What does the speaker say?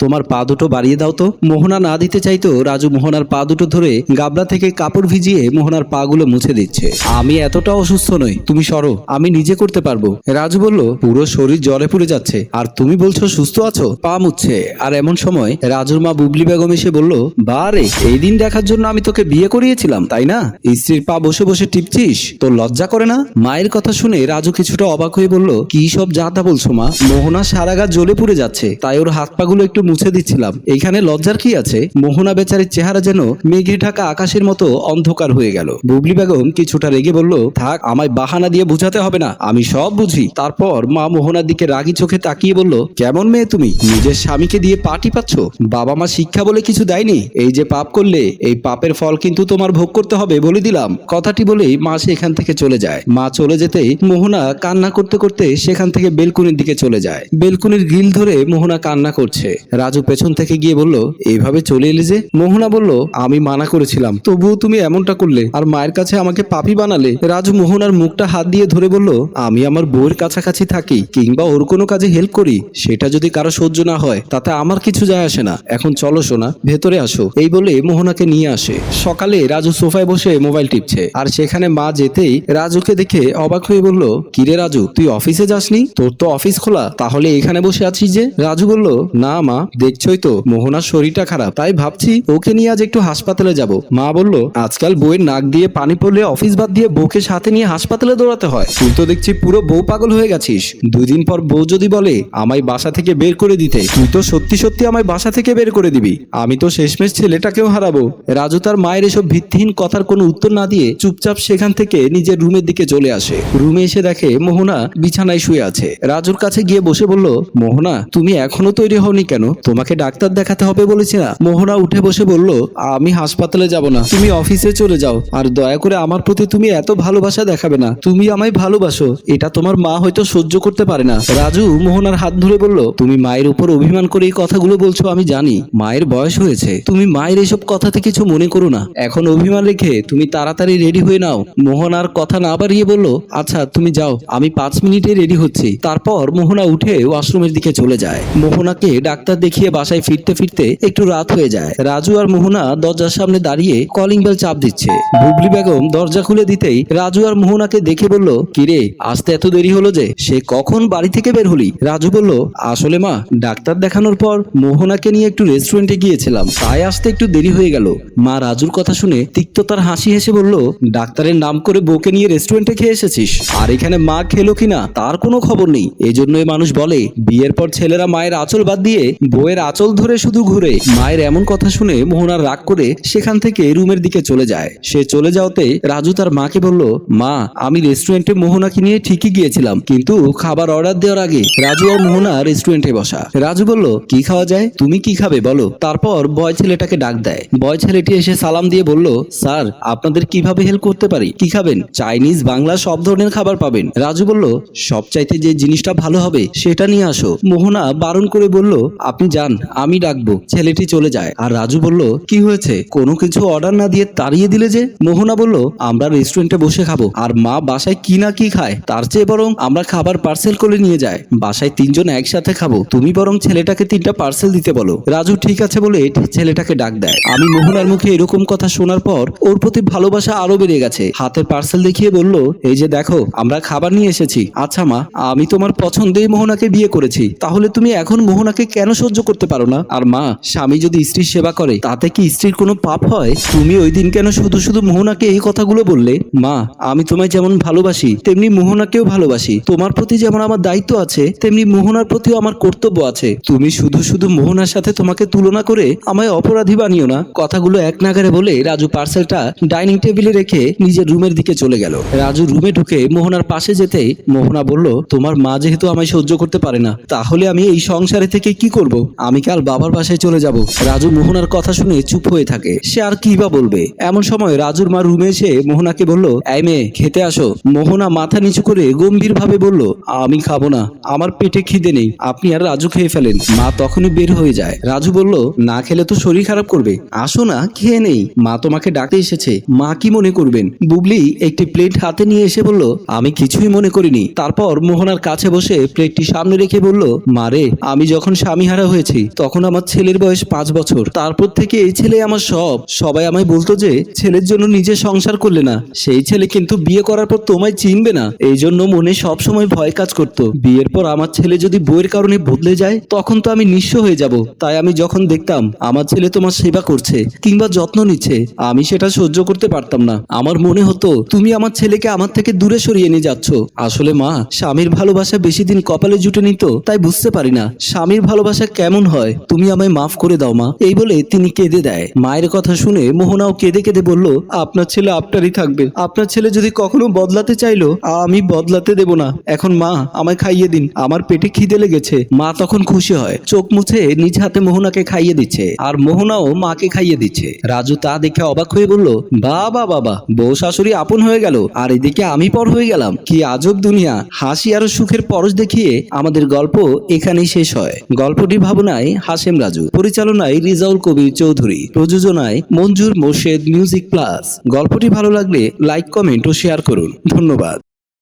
তোমার পা দুটো বাড়িয়ে দাও তো। মোহনা না দিতে চাইতো, রাজু মোহনার পা দুটো ধরে গাবলা থেকে কাপড় ভিজিয়ে মোহনার পা গুলো মুছে দিচ্ছে। আমি এতটা অসুস্থ নই। তুমি সরো, আমি নিজে করতে পারব। রাজু বলল, পুরো শরীর জলে পুড়ে যাচ্ছে। আর তুমি বলছো সুস্থ আছো? পা মুচ্ছে আর এমন সময় রাজুর মা বুবলি বেগম এসে বলল বারে এই দিন দেখার জন্য আমি তোকে বিয়ে করিয়েছিলাম, তাই না? স্ত্রীর পা বসে বসে টিপছিস? তোর লজ্জা করে না? মায়ের কথা শুনে রাজু কিছুটা অবাক হয়ে বলল, কি সব যাতা বলছো মা? মোহনা সারা গা জ্বলে পুড়ে যাচ্ছে। তাই ওর হাত পাগুলো একটু মুছে দিচ্ছিলাম। এইখানে লজ্জার কি আছে? মোহনা বেচারির চেহারা যেন মেঘে ঢাকা আকাশের মতো অন্ধকার হয়ে গেল। বুবলি বেগম কিছুটা রেগে বলল, থাক, আমায় বাহানা দিয়ে বুঝাতে হবে না। আমি সব বুঝি। তারপর মা মোহনার দিকে রাগি চোখে তাকিয়ে বলল, কেমন মেয়ে তুমি? নিজের স্বামীকে দিয়ে পাটি পাচ্ছ? বাবা মা শিক্ষা বলে কিছু দেয়নি? এই যে পাপ করলে, এই পাপের ফল কিন্তু তোমার ভোগ করতে হবে বলে দিলাম। কথাটি বলেই মা সেখান থেকে চলে যায়। মা চলে যেতেই মোহনা কান্না করতে করতে সেখান থেকে বেলকুনির দিকে চলে যায়। বেলকুনির গ্রিল ধরে মোহনা কান্না করছে। রাজু পেছন থেকে গিয়ে বলল, এইভাবে চলে এলে যে? মোহনা বলল, আমি মানা করেছিলাম। তবুও তুমি এমনটা করলে। আর মায়ের কাছে আমাকে পাপি বানালে? রাজু মোহনার মুখটা হাত দিয়ে ধরে বলল, আমি আমার বউয়ের কাছাকাছি থাকি, কিংবা ওর কোনো কাজে হেল্প করি। সেটা যদি কারও সহ্য না হয়, তাতে আমার কিছু যায় আসে না। এখন চলো সোনা, ভেতরে আসো। এই বলে মোহনাকে নিয়ে আসে। সকালে রাজু সোফায় বসে মোবাইল টিপছে। আর সেখানে মা যেতেই রাজুকে দেখে অবাক হয়ে বলল কিরে রাজু, তুই অফিসে যাসনি? তোর তো অফিস খোলা, তাহলে এখানে বসে আছিস যে? রাজু বলল, না মা দেখছই তো, মোহনার শরীরটা খারাপ। তাই ভাবছি ওকে নিয়ে আজ একটু হাসপাতালে যাব। মা বলল, আজকাল বউয়ের নাক দিয়ে পানি পড়লে অফিস বাদ দিয়ে বউকে সাথে নিয়ে হাসপাতালে দৌড়াতে হয়। তুই তো দেখছি পুরো বউ পাগল হয়ে গেছিস। দুদিন পর বউ যদি বলে, আমায় বাসা থেকে বের করে দিতে, তুই তো সত্যি সত্যি আমায় বাসা থেকে বের করে দিবি। আমি তো শেষমেশ ছেলেটাকেও হারাবো। রাজু তার মায়ের এসব ভিত্তিহীন কথার কোনো উত্তর না দিয়ে চুপচাপ সেখান থেকে নিজের রুমের দিকে চলে আসে। রুমে এসে দেখে মোহনা বিছানায় শুয়ে আছে। রাজুর কাছে গিয়ে বসে বলল, মোহনা, তুমি এখনও তৈরি হওনি কেন? তোমাকে ডাক্তার দেখাতে হবে বলেছি না। মোহনা উঠে বসে বলল, আমি হাসপাতালে যাব না। তুমি অফিসে চলে যাও। আর দয়া করে আমার প্রতি তুমি এত ভালোবাসা দেখাবে না। তুমি আমায় ভালোবাসো। এটা তোমার মা হয়তো সহ্য করতে পারে না। রাজু মোহনার হাত ধরে বলল, তুমি মায়ের উপর অভিমান করে এই কথাগুলো বলছো আমি জানি। মায়ের বয়স হয়েছে। তুমি মায়ের এসব কথাতে কিছু মনে করো না। এখন অভিমান রেখে তুমি তাড়াতাড়ি রেডি হয়ে নাও। মোহন আর কথা না বাড়িয়ে বলল আচ্ছা তুমি যাও। আমি পাঁচ মিনিটে রেডি হচ্ছি। তারপর মোহনা উঠে ওয়াশরুমের দিকে চলে যায়। মোহনাকে ডাক্তার দেখিয়ে বাসায় ফিরতে ফিরতে একটু রাত হয়ে যায়। রাজু আর মোহনা দরজার সামনে দাঁড়িয়ে কলিং বেল চাপ দিচ্ছে। বুবলি বেগম দরজা খুলে দিতেই রাজু আর মোহনাকে দেখে বলল, কিরে, আসতে এত দেরি হলো যে, সে কখন বাড়ি থেকে বের হলি? রাজু বলল, আসলে মা, ডাক্তার দেখানোর পর মোহনাকে নিয়ে একটু রেস্টুরেন্টে গিয়েছিলাম। তাই আসতে একটু দেরি হয়ে গেল। মা রাজুর কথা শুনে তিক্ততার হাসি হেসে বলল, ডাক্তারের নাম করে বউকে নিয়ে রেস্টুরেন্টে খেয়ে এসেছিস। আর এখানে মা খেলো কিনা, তার কোনো খবর নেই। এই জন্যই মানুষ বলে, বিয়ের পর ছেলেরা মায়ের আঁচল বাদ দিয়ে বউয়ের আঁচল ধরে শুধু ঘুরে, মায়ের এমন কথা শুনে মোহনার রাগ করে সেখান থেকে রুমের দিকে চলে যায়। সে চলে যাওয়াতে রাজু তার মাকে বলল, মা, আমি রেস্টুরেন্টে মোহনাকে নিয়ে ঠিকই গিয়েছিলাম, কিন্তু খাবার অর্ডার দেওয়ার আগে রাজু আর মোহনা রেস্টুরেন্টে বসা। রাজু বলল, কি খাওয়া যায়? তুমি কি খাবে বলো? তারপর বয় ছেলেটাকে ডাক দেয়। বয় ছেলেটি এসে সালাম দিয়ে বলল, স্যার, আপনাদের কীভাবে হেল্প করতে পারি? কি খাবেন? চাইনিজ, বাংলা সব ধরনের খাবার পাবেন। রাজু বলল সব চাইতে যে জিনিসটা ভালো হবে সেটা নিয়ে আসো। মোহনা বারণ করে বলল আপনি যান, আমি ডাকবো। ছেলেটি চলে যায়। আর রাজু বলল, কি হয়েছে? কোনো কিছু অর্ডার না দিয়ে তাড়িয়ে দিলে যে? মোহনা বলল, আমরা রেস্টুরেন্টে বসে খাব। আর মা বাসায় কি না কি খায়, তার চেয়ে বরং আমরা খাবার পার্সেল করে নিয়ে যায় বাসায় তিনজন একসাথে খাব। তুমি বরং ছেলেটাকে তিনটা পার্সেল দিতে বলো। রাজু ঠিক আছে বলে ছেলেটাকে ডাক দেয়। আমি মোহনার মুখে এরকম কথা শোনার পর ওর প্রতি ভালোবাসা আরও বেড়ে গেছে। হাতের পার্সেল দেখিয়ে বলল, এই যে দেখো, আমরা খাবার নিয়ে এসেছি। আচ্ছা মা, আমি তোমার পছন্দেই মোহনাকে বিয়ে করেছি। তাহলে তুমি এখন মোহনাকে কেন সহ্য করতে পারো না। আর মা, স্বামী যদি স্ত্রীর সেবা করে, তাতে কি স্ত্রীর কোনো পাপ হয়? তুমি ওই দিন কেন শুধু শুধু মোহনাকে এই কথাগুলো বললে? মা, আমি তোমায় যেমন ভালোবাসি, তেমনি মোহনাকেও ভালোবাসি। তোমার প্রতি যেমন আমার দায়িত্ব আছে, তেমনি মোহনার প্রতিও আমার কর্তব্য আছে। তুমি শুধু শুধু মোহনার সাথে তোমাকে তুলনা করে আমায় অপরাধী বানিও না। কথাগুলো এক নাগারে বলে রাজু পার্সেলটা ডাইনিং টেবিলে রেখে নিজের রুমের দিকে চলে গেল। রাজু রুমে ঢুকে মোহনার পাশে যেতেই মোহনা বলল, তোমার মা যেহেতু আমায় সহ্য করতে পারে না, তাহলে আমি এই সংসারে থেকে কি করব? আমি কাল বাবার বাসায় চলে যাব? রাজু মোহনার কথা শুনে চুপ হয়ে থাকে। সে আর কি বা বলবে? এমন সময় রাজুর মা রুমে এসে মোহনাকে বলল, এই মেয়ে, খেতে আসো। মোহনা মাথা নিচু করে গম্ভীর ভাবে বলল, আমি খাব না। আমার পেটে খিদে নেই। আপনি আর রাজু খেয়ে ফেলেন। মা তখনই বের হয়ে যায়। রাজু বলল, না খেলে তো শরীর খারাপ করবে। আসো না, খেয়ে নেই। মা তোমাকে ডাকতে এসেছে। মা কি মনে করবেন? বুবলি একটি প্লেট হাতে নিয়ে এসে বলল, আমি কিছুই মনে করিনি। তারপর মোহনার কাছে বসে প্লেটটি সামনে রেখে বলল মারে আমি যখন স্বামীহারা হয়েছি। তখন আমার ছেলের বয়স পাঁচ বছর। তারপর থেকে এই ছেলে আমার সব। সবাই আমায় বলতো যে, ছেলের জন্য নিজে সংসার করলে না। সেই ছেলে কিন্তু বিয়ে করার পর তোমায় চিনবে না। এই জন্য মনে সব সময় ভয় কাজ করতো। বিয়ের পর আমার ছেলে যদি বইয়ের কারণে বদলে যায়, তখন তো আমি নিঃস্ব হয়ে যাব। তাই আমি যখন দেখতাম, আমার ছেলে তোমার সেবা করছে কিংবা যত্ন নিচ্ছে, আমি সেটা সহ্য করতে পারতাম না। আমার মনে হতো, তুমি আমার ছেলেকে আমার থেকে দূরে সরিয়ে নিয়ে যাচ্ছ। আসলে মা, স্বামীর ভালোবাসা বেশি দিন কপালে জুটে নিত, তাই বুঝতে পারি না। স্বামীর ভালোবাসা কেমন হয়? তুমি আমায় মাফ করে দাও মা। এই বলে তিনি কেঁদে দেয়। মায়ের কথা শুনে মোহনাও কেঁদে কেঁদে বলল, আপনার ছেলে আপনারই থাকবে। আপনার ছেলে যদি কখনো বদলাতে চাইলো, আমি বদলাতে দেব না। এখন মা, আমায় খাইয়ে দিন। আমার পেটে খিদে লেগেছে। মা তখন খুশি হয়। চোখ মুছে নিজ হাতে মোহনাকে খাইয়ে দিচ্ছে। আর মোহনাও মাকে খাইয়ে দিচ্ছে। রাজু তা দেখে অবাক হয়ে বলল, বাবা বাবা, বউ শাশুড়ি আপন হয়ে গেল। আর এদিকে আমি পর হয়ে গেলাম। কি আজব দুনিয়া। হাসি আর সুখের পরশ দেখিয়ে আমাদের গল্প এখানেই শেষ হয়। গল্পটি ভাবনায় হাসেম রাজু, পরিচালনায় রিজাউল কবির চৌধুরী, প্রযোজনায় মঞ্জুর মোর্শেদ মিউজিক প্লাস। গল্পটি ভালো লাগলে লাইক, কমেন্ট ও শেয়ার করুন। ধন্যবাদ।